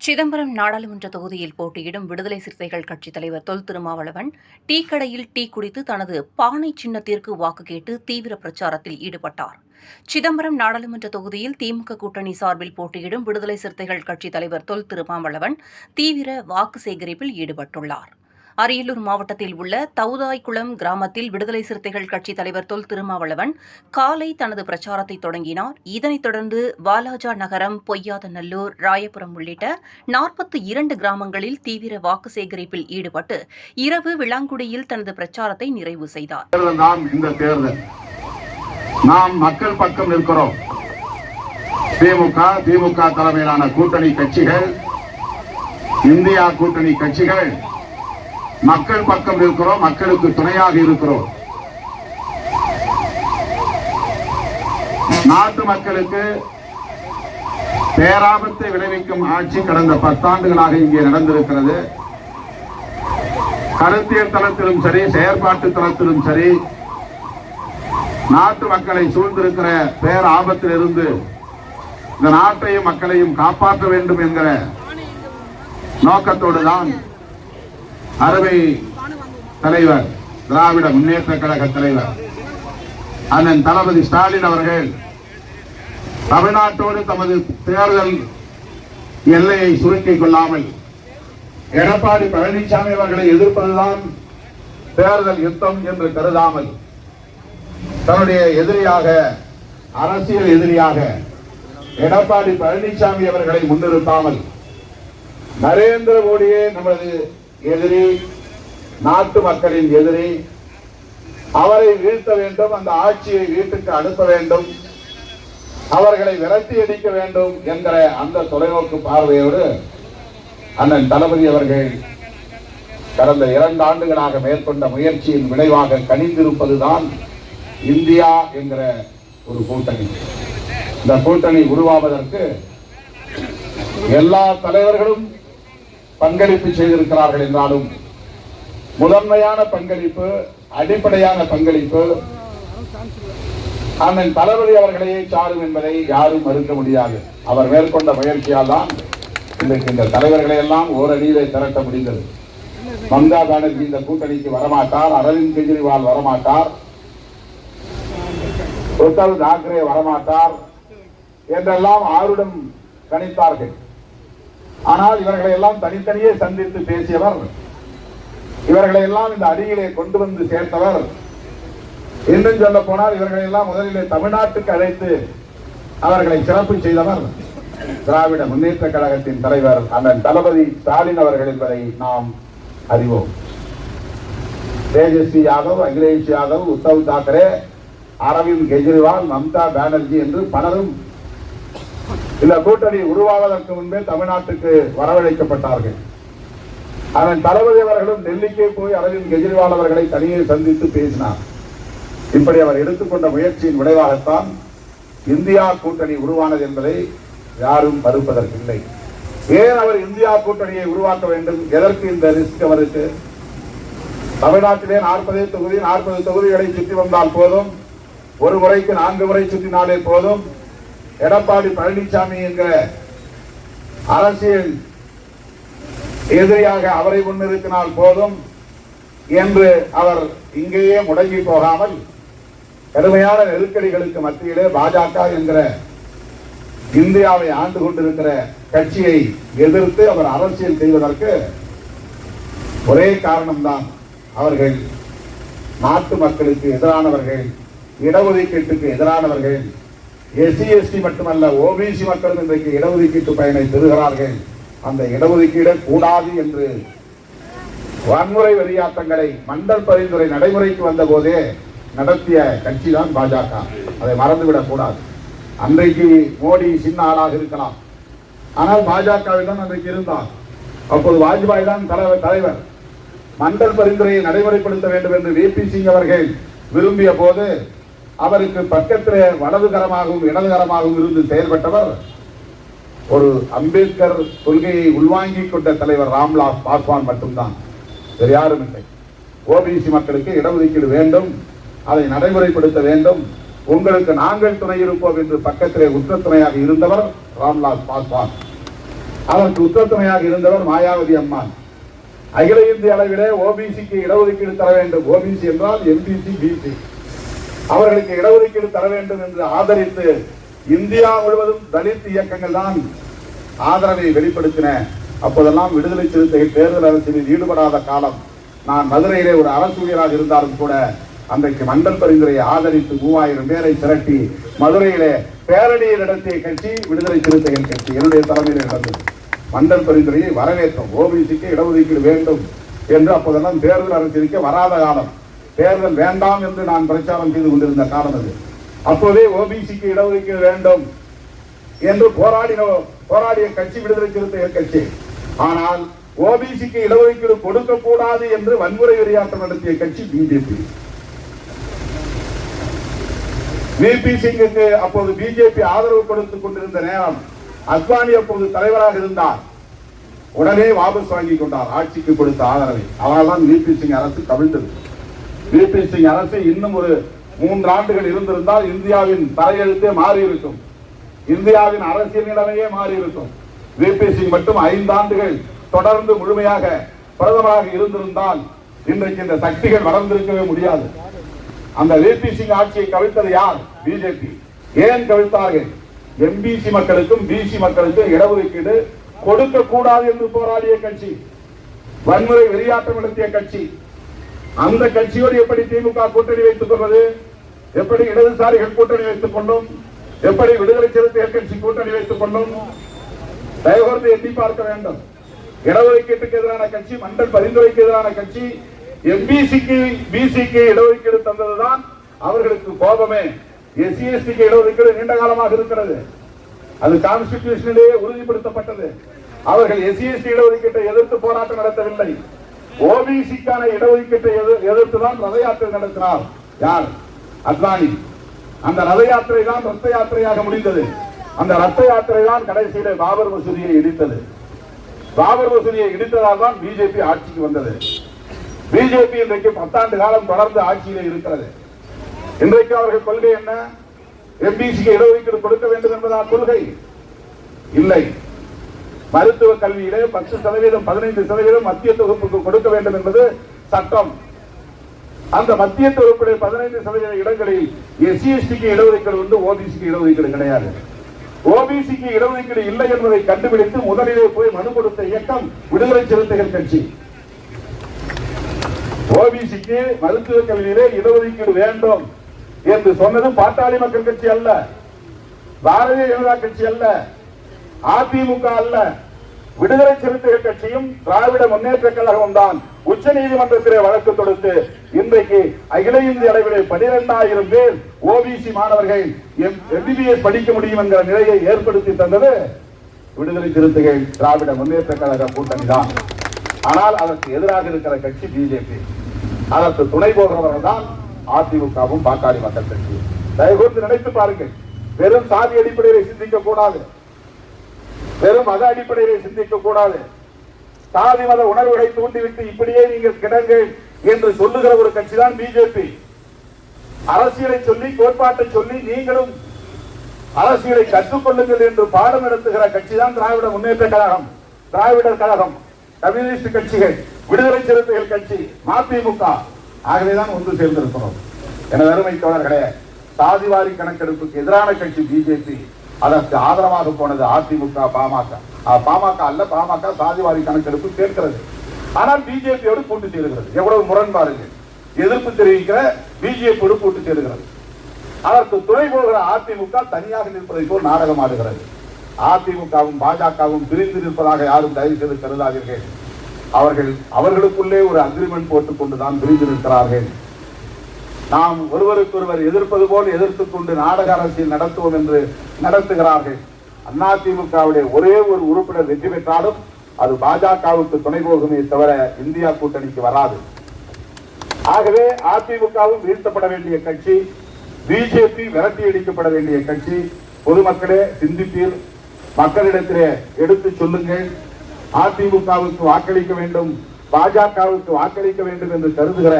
சிதம்பரம் நாடாளுமன்ற தொகுதியில் போட்டியிடும் விடுதலை சிறுத்தைகள் கட்சித் தலைவர் தொல் திருமாவளவன் டீ கடையில் டீ குடித்து தனது பானை சின்னத்திற்கு வாக்கு கேட்டு தீவிர பிரச்சாரத்தில் ஈடுபட்டார். சிதம்பரம் நாடாளுமன்ற தொகுதியில் திமுக கூட்டணி சார்பில் போட்டியிடும் விடுதலை சிறுத்தைகள் கட்சித் தலைவர் தொல் திருமாவளவன் தீவிர வாக்கு சேகரிப்பில் ஈடுபட்டுள்ளார். அரியலூர் மாவட்டத்தில் உள்ள தவுதாய்குளம் கிராமத்தில் விடுதலை சிறுத்தைகள் கட்சித் தலைவர் தொல் திருமாவளவன் காலை தனது பிரச்சாரத்தை தொடங்கினார். இதனைத் தொடர்ந்து வாலாஜா நகரம் பொய்யாதநல்லூர் ராயபுரம் உள்ளிட்ட நாற்பத்தி இரண்டு கிராமங்களில் தீவிர வாக்கு சேகரிப்பில் ஈடுபட்டு இரவு விளாங்குடியில் தனது பிரச்சாரத்தை நிறைவு செய்தார். நாம் மக்கள் பக்கம் நிற்கிறோம். திமுக திமுக தலைமையிலான கூட்டணி கட்சிகள் இந்தியா கூட்டணி கட்சிகள் மக்கள் பக்கம் இருக்கிறோம் மக்களுக்கு துணையாக இருக்கிறோம். நாட்டு மக்களுக்கு பேராபத்தை விளைவிக்கும் ஆட்சி கடந்த பத்தாண்டுகளாக இங்கே நடந்திருக்கிறது. கருத்தியல் தளத்திலும் சரி செயற்பாட்டு தளத்திலும் சரி நாட்டு மக்களை சூழ்ந்திருக்கிற பேர் ஆபத்திலிருந்து இந்த நாட்டையும் மக்களையும் காப்பாற்ற வேண்டும் என்கிற நோக்கத்தோடு தான் அரபை தலைவர் திராவிட முன்னேற்ற கழக தலைவர் அண்ணன் தளபதி ஸ்டாலின் அவர்கள் தமிழ்நாட்டோடு தமது தேர்தல் எல்லையை சுருக்கிக் கொள்ளாமல் எடப்பாடி பழனிசாமி அவர்களை எதிர்ப்பதுதான் தேர்தல் யுத்தம் என்று கருதாமல் தன்னுடைய எதிரியாக அரசியல் எதிரியாக எடப்பாடி பழனிசாமி அவர்களை முன்னிறுத்தாமல் நரேந்திர மோடியே நமது எதிரி நாட்டு மக்களின் எதிரி அவரை வீழ்த்த வேண்டும் அந்த ஆட்சியை வீட்டுக்கு அனுப்ப வேண்டும் அவர்களை விரட்டி அடிக்க வேண்டும் என்கிற அந்த தொலைநோக்கு பார்வையோடு அண்ணன் தளபதி அவர்கள் கடந்த இரண்டு ஆண்டுகளாக மேற்கொண்ட முயற்சியின் விளைவாக கணிந்திருப்பதுதான் இந்தியா என்கிற ஒரு கூட்டணி. இந்த கூட்டணி உருவாவதற்கு எல்லா தலைவர்களும் பங்களிப்பு செய்திருக்கிறார்கள் என்றாலும் முதன்மையான பங்களிப்பு அடிப்படையான பங்களிப்பு அண்ணன் தளபதி அவர்களையே சாரும் என்பதை யாரும் மறுக்க முடியாது. அவர் மேற்கொண்ட முயற்சியால் தான் இன்றைக்கு இந்த தலைவர்களை எல்லாம் ஓரடியிலே திரட்ட முடிந்தது. மம்தா பானர்ஜி இந்த கூட்டணிக்கு வரமாட்டார் அரவிந்த் கெஜ்ரிவால் வரமாட்டார் உத்தவ் தாக்கரே வரமாட்டார் என்றெல்லாம் ஆருடம் கணித்தார்கள். ஆனால் இவர்களை எல்லாம் தனித்தனியே சந்தித்து பேசியவர். இவர்களை எல்லாம் இந்த அருகிலே கொண்டு வந்து சேர்த்தவர். இன்னும் சொல்ல போனால் இவர்களை எல்லாம் முதலிலே தமிழ்நாட்டுக்கு அழைத்து அவர்களை சிறப்பு செய்தவர். திராவிட முன்னேற்ற கழகத்தின் தலைவர் அண்ணன் தளபதி ஸ்டாலின் அவர்கள் என்பதை நாம் அறிவோம். தேஜஸ்வி யாதவ் அகிலேஷ் யாதவ் உத்தவ் தாக்கரே அரவிந்த் கெஜ்ரிவால் மம்தா பானர்ஜி என்று பலரும் இந்த கூட்டணி உருவாவதற்கு முன்பே தமிழ்நாட்டுக்கு வரவழைக்கப்பட்டார்கள். அதன் தளபதி அவர்களும் டெல்லிக்கே போய் அரவிந்த் கெஜ்ரிவால் அவர்களை தனியே சந்தித்து பேசினார். இப்படி அவர் எடுத்துக்கொண்ட முயற்சியின் விளைவாகத்தான் இந்தியா கூட்டணி உருவானது என்பதை யாரும் மறுப்பதற்கில்லை. ஏன் அவர் இந்தியா கூட்டணியை உருவாக்க வேண்டும்? எதற்கு இந்த ரிஸ்க் அவருக்கு? தமிழ்நாட்டிலே நாற்பதே தொகுதி நாற்பது தொகுதிகளை சுற்றி வந்தால் போதும். ஒரு முறைக்கு நான்கு முறை சுற்றினாலே போதும். எடப்பாடி பழனிசாமி என்கிற அரசியல் எதிரியாக அவரை முன்னிறுத்தினால் போதும் என்று அவர் இங்கேயே முடங்கி போகாமல் கடுமையான நெருக்கடிகளுக்கு மத்தியிலே பாஜக என்கிற இந்தியாவை ஆண்டு கொண்டிருக்கிற கட்சியை எதிர்த்து அவர் அரசியல் செய்வதற்கு ஒரே காரணம்தான் அவர்கள் நாட்டு மக்களுக்கு எதிரானவர்கள் இடஒதுக்கீட்டுக்கு எதிரானவர்கள் எஸ்சி எஸ்டி மட்டுமல்ல ஓபிசி மக்களும் இன்றைக்கு இடஒதுக்கீட்டு பயனை பெறுகிறார்கள். அந்த இடஒதுக்கீடு கூடாது என்று வன்முறை வெளியாட்டங்களை மண்டல் பரிந்துரை நடைமுறைக்கு வந்த போதே நடத்திய கட்சி தான் பாஜக. அதை மறந்துவிடக் கூடாது. அன்றைக்கு மோடி சின்ன ஆளாக இருக்கலாம். ஆனால் பாஜகவிடம் அன்றைக்கு இருந்தார். அப்போது வாஜ்பாய் தான் தலைவர் தலைவர். மண்டல் பரிந்துரையை நடைமுறைப்படுத்த வேண்டும் என்று விபி சிங் அவர்கள் விரும்பிய போது அவருக்கு பக்கத்திலே வலதுகரமாகவும் இடதுகரமாகவும் இருந்து செயல்பட்டவர் ஒரு அம்பேத்கர் கொள்கையை உள்வாங்கிக் கொண்ட தலைவர் ராம்லாஸ் பாஸ்வான் மட்டும்தான். வேறு யாரும் இல்லை. ஓபிசி மக்களுக்கு இடஒதுக்கீடு வேண்டும். அதை நடைமுறைப்படுத்த வேண்டும். உங்களுக்கு நாங்கள் துணை இருப்போம் என்று பக்கத்திலே உற்ற துணையாக இருந்தவர் ராம்லாஸ் பாஸ்வான். அதற்கு உத்தரத்துணையாக இருந்தவர் மாயாவதி அம்மான். அகில இந்திய அளவிலே ஓபிசிக்கு இடஒதுக்கீடு தர வேண்டும். ஓபிசி என்றால் எம்பிசி பிசி. அவர்களுக்கு இடஒதுக்கீடு தர வேண்டும் என்று ஆதரித்து இந்தியா முழுவதும் தலித் இயக்கங்கள் தான் ஆதரவை வெளிப்படுத்தின. அப்போதெல்லாம் விடுதலை சிறுத்தை தேர்தல் அரசியலில் ஈடுபடாத காலம். நான் மதுரையிலே ஒரு அரசூழியராக இருந்தாலும் கூட அன்றைக்கு மண்டல் பரிந்துரையை ஆதரித்து மூவாயிரம் பேரை திரட்டி மதுரையிலே பேரணியை நடத்திய கட்சி விடுதலை சிறுத்தைகள் கட்சி என்னுடைய தலைமையில் நடந்தது. மண்டல் பரிந்துரையை வரவேற்றோம். ஓபிசிக்கு இடஒதுக்கீடு வேண்டும் என்று அப்போதெல்லாம் தேர்தல் அரசியலுக்கு வராத காலம். தேர்தல் வேண்டாம் என்று நான் பிரச்சாரம் செய்து கொண்டிருந்த காலம் அது. அப்போதே ஓபிசிக்கு இடஒதுக்கீடு வேண்டும் என்று போராடின போராடிய கட்சி விடுதலை சிறுத்தைகள் கட்சி. ஆனால் ஓபிசிக்கு இடஒதுக்கீடு கொடுக்க கூடாது என்று வன்முறை வெறியாட்டம் நடத்திய கட்சி பிஜேபி விபி சிங்குக்கு அப்போது பிஜேபி ஆதரவு கொடுத்துக் கொண்டிருந்த நேரம் அத்வானி அப்போது தலைவராக இருந்தார். உடனே வாபஸ் வாங்கி கொண்டார். ஆட்சிக்கு கொடுத்த ஆதரவை. அவரால்தான் விபி சிங் அரசு கவிழ்ந்தது. பிபி சிங் அரசு இன்னும் ஒரு மூன்று ஆண்டுகள் இருந்திருந்தால் இந்தியாவின் தலையெழுத்தே மாறி இருக்கும் இந்தியாவின் அரசியல் நிலைமையே மாறி இருக்கும் விபி சிங் மட்டும் ஐந்து ஆண்டுகள் தொடர்ந்து முழுமையாக பிரதமராக இருந்திருந்தால் இன்றைக்கு இந்த சக்திகள் வளர்ந்திருக்கவே முடியாது. அந்த விபி சிங் ஆட்சியை கவிழ்த்தது யார்? பிஜேபி. ஏன் கவிழ்த்தார்கள்? எம்பிசி மக்களுக்கும் பிசி மக்களுக்கும் இடஒதுக்கீடு கொடுக்க கூடாது என்று போராடிய கட்சி. வன்முறை வெளியாட்டம் நடத்திய கட்சி. அந்த கட்சியோடு எப்படி திமுக கூட்டணி வைத்துக் கொள்வது எப்படி இடதுசாரிகள் கூட்டணி வைத்துக் கொள்ளும் எப்படி விடுதலை சிறுத்தைகள் கட்சி கூட்டணி வைத்துக் கொள்ளும் தயவுகூர்ந்து எண்ணி பார்க்க வேண்டும். இடஒதுக்கீட்டுக்கு எதிரான கட்சி மண்டல் பரிந்துரைக்கு எதிரான கட்சி எம்பிசிக்கு பிசிக்கு இடஒதுக்கீடு தந்ததுதான் அவர்களுக்கு கோபமே. எஸ்சி எஸ்டிக்கு இடஒதுக்கீடு நீண்ட காலமாக இருக்கிறது. அது கான்ஸ்டிடியூஷனிலேயே உறுதிப்படுத்தப்பட்டது. அவர்கள் எஸ்சி எஸ்டி இடஒதுக்கீட்டை எதிர்த்து போராட்டம் நடத்தவில்லை. ஓபிசிக்கான இடஒதுக்கீட்டை எதிர்- எதிர்த்து தான் ரத யாத்திரை நடத்தினார். யார்? அத்வானி. அந்த ரத யாத்திரை தான் ரத்த யாத்திரையாக முடிந்தது. அந்த ரத்த யாத்திரை தான் கடைசியில பாபர் மசூதியை இடித்தது. பாபர் மசூதியை இடித்ததால் தான் பிஜேபி ஆட்சிக்கு வந்தது. பிஜேபி இன்றைக்கு பத்தாண்டு காலம் தொடர்ந்து ஆட்சியில் இருக்கிறது. இன்றைக்கு அவர்கள் கொள்கை என்ன? எம்பிசிக்கு இடஒதுக்கீடு கொடுக்க வேண்டும் என்பதா கொள்கை? இல்லை. மருத்துவ கல்வியிலே பத்து சதவீதம் பதினைந்து சதவீதம் மத்திய தொகுப்புக்கு கொடுக்க வேண்டும் என்பது சட்டம். அந்த மத்திய தொகுப்புடைய பதினைந்து சதவீத இடங்களில் எஸ்சி எஸ்டிக்கு இடஒதுக்கீடு உண்டு ஓபிசிக்கு இடஒதுக்கீடு கிடையாது. ஓபிசிக்கு இடஒதுக்கீடு இல்லை என்பதை கண்டுபிடித்து முதலிலே போய் மனு கொடுத்த இயக்கம் விடுதலை சிறுத்தைகள் கட்சி. ஓபிசிக்கு மருத்துவ கல்வியிலே இடஒதுக்கீடு வேண்டும் என்று சொன்னது பாட்டாளி மக்கள் கட்சி அல்ல பாரதிய ஜனதா கட்சி அல்ல. அதிமுக அல்ல. விடுதலை சிறுத்தைகள் கட்சியும் திராவிட முன்னேற்ற கழகமும் தான் உச்ச நீதிமன்றத்திலே வழக்கு தொடுத்து இன்றைக்கு அகில இந்திய அளவிலே பனிரெண்டாயிரம் பேர் ஓபிசி மாணவர்கள் எம்பிபிஎஸ் படிக்க முடியும் என்கிற நிலையை ஏற்படுத்தி தந்தது விடுதலை சிறுத்தைகள் திராவிட முன்னேற்ற கழக கூட்டணி தான். ஆனால் அதற்கு எதிராக இருக்கிற கட்சி பிஜேபி அதற்கு துணை போகிறவர்கள் தான் அதிமுகவும் பாட்டாளி மக்கள் கட்சி. தயவுகூர்ந்து நினைத்து பாருங்கள். வெறும் சாதி அடிப்படையில் சிந்திக்க கூடாது. வெறும் மத அடிப்படையில் சிந்திக்க கூடாது. சாதி மத உணர்வுகளை தூண்டிவிட்டு இப்படியே நீங்கள் கிடங்கள் என்று சொல்லுகிற ஒரு கட்சி தான் பிஜேபி அரசியலை சொல்லி கோட்பாட்டை சொல்லி நீங்களும் அரசியலை கற்றுக்கொள்ளுங்கள் என்று பாடம் நடத்துகிற கட்சி தான் திராவிட முன்னேற்ற கழகம். திராவிடர் கழகம் கம்யூனிஸ்ட் கட்சிகள் விடுதலை சிறுத்தைகள் கட்சி மதிமுக. ஆகவேதான் ஒன்று சேர்ந்திருக்கிறோம். எனது அருமை தோழர்களே சாதிவாரி கணக்கெடுப்புக்கு எதிரான கட்சி பிஜேபி அதற்கு ஆதரவாக போனது அதிமுக பாமக. பாமக அல்ல பாமக சாதிவாரி கணக்கெடுப்பு கேட்கிறது ஆனால் பிஜேபியோடு கூட்டு சேருகிறது. எவ்வளவு முரண்பாடுகள் எதிர்ப்பு தெரிவிக்கிற பிஜேபியோடு கூட்டு சேருகிறது. அதற்கு துணை போகிற அதிமுக தனியாக நிற்பதை போல் நாடகம் ஆடுகிறது அதிமுகவும் பாஜகவும் பிரிந்து நிற்பதாக யாரும் தயவு செய்து கருதாதீர்கள். அவர்கள் அவர்களுக்குள்ளே ஒரு அக்ரிமெண்ட் போட்டுக் கொண்டுதான் பிரிந்து நிற்கிறார்கள். நாம் ஒருவருக்கொருவர் எதிர்ப்பது போல் எதிர்த்துக் கொண்டு நாடக அரசியல் நடத்துவோம் என்று நடத்துகிறார்கள். அதிமுகவுடைய ஒரே ஒரு உறுப்பினர் வெற்றி பெற்றாலும் அது பாஜகவுக்கு துணை போகுமே தவிர இந்தியா கூட்டணிக்கு வராது. ஆகவே அதிமுகவும் வீழ்த்தப்பட வேண்டிய கட்சி பிஜேபி விரட்டி அடிக்கப்பட வேண்டிய கட்சி பொதுமக்களே சிந்திப்பீர். மக்களிடத்திலே எடுத்து சொல்லுங்கள். அதிமுகவுக்கு வாக்களிக்க வேண்டும் பாஜகவுக்கு வாக்களிக்க வேண்டும் என்று கருதுகிற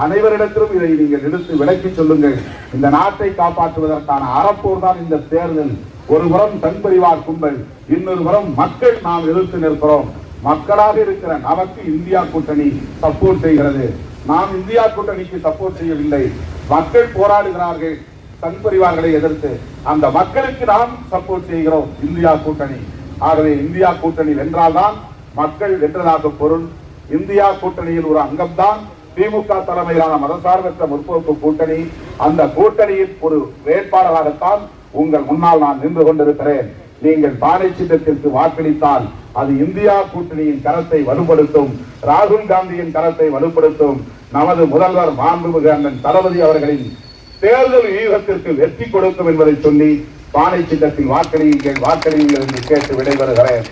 அனைவரிடத்திலும் இதை நீங்கள் எடுத்து விளக்கி சொல்லுங்கள். இந்த நாட்டை காப்பாற்றுவதற்கான அறப்போர் தான் இந்த தேர்தல். ஒரு புறம் தன்பரிவார் கும்பல் இன்னொரு புறம் மக்கள் நாம் எதிர்த்து நிற்கிறோம். மக்களாக இருக்கிற நமக்கு இந்தியா கூட்டணி சப்போர்ட் செய்கிறது. நாம் இந்தியா கூட்டணிக்கு சப்போர்ட் செய்யவில்லை. மக்கள் போராடுகிறார்கள் தன்பரிவார்களை எதிர்த்து. அந்த மக்களுக்கு நாம் சப்போர்ட் செய்கிறோம் இந்தியா கூட்டணி. ஆகவே இந்தியா கூட்டணி வென்றால்தான் மக்கள் வென்றதாக பொருள். இந்தியா கூட்டணியில் ஒரு அங்கம்தான். திமுக தலைமையிலான மதசார்பற்ற முற்போக்கு கூட்டணி அந்த கூட்டணியில் ஒரு வேட்பாளராகத்தான் உங்கள் முன்னால் நான் நின்று கொண்டிருக்கிறேன். நீங்கள் பானை சின்னத்திற்கு வாக்களித்தால் அது இந்தியா கூட்டணியின் கரத்தை வலுப்படுத்தும் ராகுல் காந்தியின் கரத்தை வலுப்படுத்தும். நமது முதல்வர் மாண்புமிகு அண்ணன் தளபதி அவர்களின் தேர்தல் வியூகத்திற்கு வெற்றி கொடுக்கும் என்பதை சொல்லி பானை சின்னத்தில் வாக்களியுங்கள் வாக்களியுங்கள் என்று கேட்டு விடைபெறுகிறேன்.